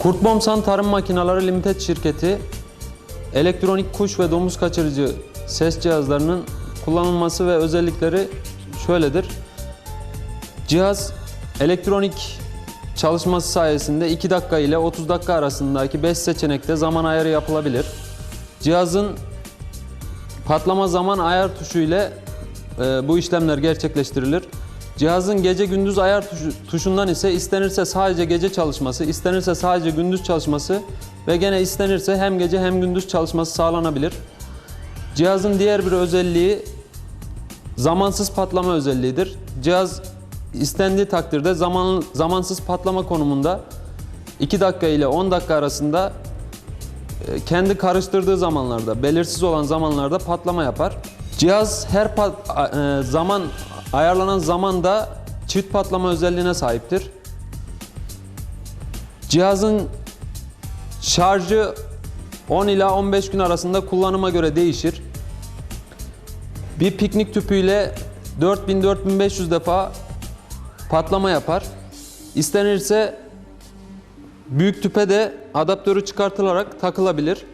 Kurtbomsan Tarım Makineleri Limited şirketi elektronik kuş ve domuz kaçırıcı ses cihazlarının kullanılması ve özellikleri şöyledir. Cihaz elektronik çalışması sayesinde 2 dakika ile 30 dakika arasındaki 5 seçenekte zaman ayarı yapılabilir. Cihazın patlama zaman ayar tuşu ile e, bu işlemler gerçekleştirilir. Cihazın gece gündüz ayar tuşu- tuşundan ise istenirse sadece gece çalışması, istenirse sadece gündüz çalışması ve gene istenirse hem gece hem gündüz çalışması sağlanabilir. Cihazın diğer bir özelliği zamansız patlama özelliğidir. Cihaz istendiği takdirde zaman, zamansız patlama konumunda 2 dakika ile 10 dakika arasında e, kendi karıştırdığı zamanlarda, belirsiz olan zamanlarda patlama yapar. Cihaz her pat- a- e, zaman ayarlanan zamanda çift patlama özelliğine sahiptir. Cihazın şarjı 10 ila 15 gün arasında kullanıma göre değişir. Bir piknik tüpüyle 4000-4500 defa patlama yapar. İstenirse büyük tüpe de adaptörü çıkartılarak takılabilir.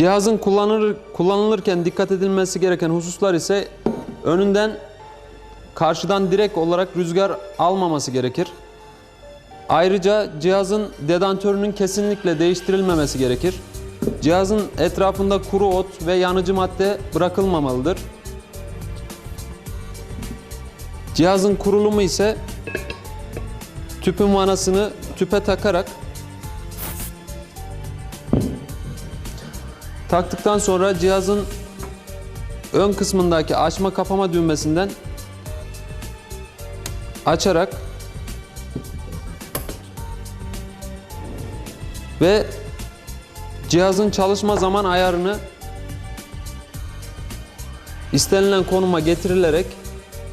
Cihazın kullanılır, kullanılırken dikkat edilmesi gereken hususlar ise önünden karşıdan direkt olarak rüzgar almaması gerekir. Ayrıca cihazın dedantörünün kesinlikle değiştirilmemesi gerekir. Cihazın etrafında kuru ot ve yanıcı madde bırakılmamalıdır. Cihazın kurulumu ise tüpün vanasını tüpe takarak taktıktan sonra cihazın ön kısmındaki açma kapama düğmesinden açarak ve cihazın çalışma zaman ayarını istenilen konuma getirilerek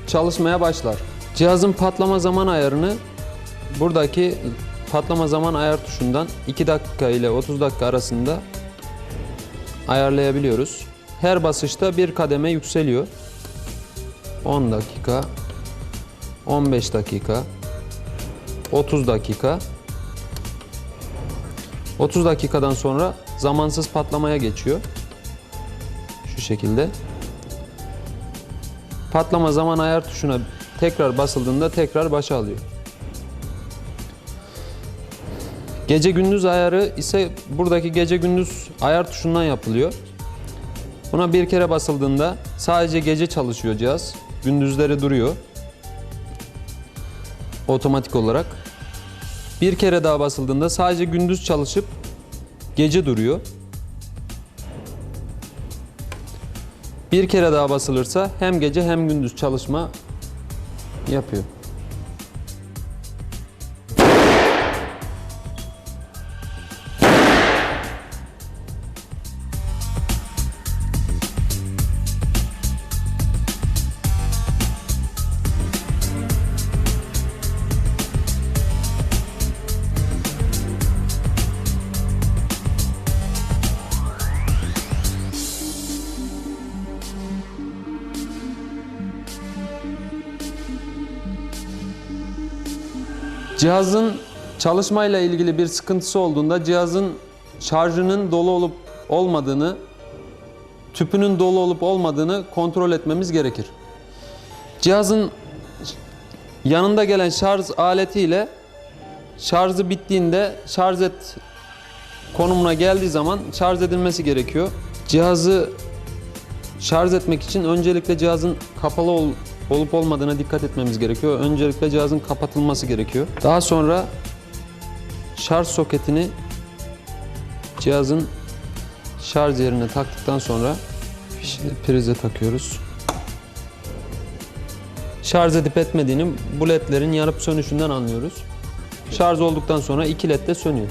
çalışmaya başlar. Cihazın patlama zaman ayarını buradaki patlama zaman ayar tuşundan 2 dakika ile 30 dakika arasında ayarlayabiliyoruz. Her basışta bir kademe yükseliyor. 10 dakika, 15 dakika, 30 dakika. 30 dakikadan sonra zamansız patlamaya geçiyor. Şu şekilde. Patlama zaman ayar tuşuna tekrar basıldığında tekrar başa alıyor. Gece gündüz ayarı ise buradaki gece gündüz ayar tuşundan yapılıyor. Buna bir kere basıldığında sadece gece çalışıyor cihaz. Gündüzleri duruyor. Otomatik olarak. Bir kere daha basıldığında sadece gündüz çalışıp gece duruyor. Bir kere daha basılırsa hem gece hem gündüz çalışma yapıyor. Cihazın çalışmayla ilgili bir sıkıntısı olduğunda cihazın şarjının dolu olup olmadığını, tüpünün dolu olup olmadığını kontrol etmemiz gerekir. Cihazın yanında gelen şarj aletiyle şarjı bittiğinde şarj et konumuna geldiği zaman şarj edilmesi gerekiyor. Cihazı şarj etmek için öncelikle cihazın kapalı olup olmadığına dikkat etmemiz gerekiyor. Öncelikle cihazın kapatılması gerekiyor. Daha sonra şarj soketini cihazın şarj yerine taktıktan sonra prize takıyoruz. Şarj edip etmediğini bu ledlerin yanıp sönüşünden anlıyoruz. Şarj olduktan sonra iki led de sönüyor.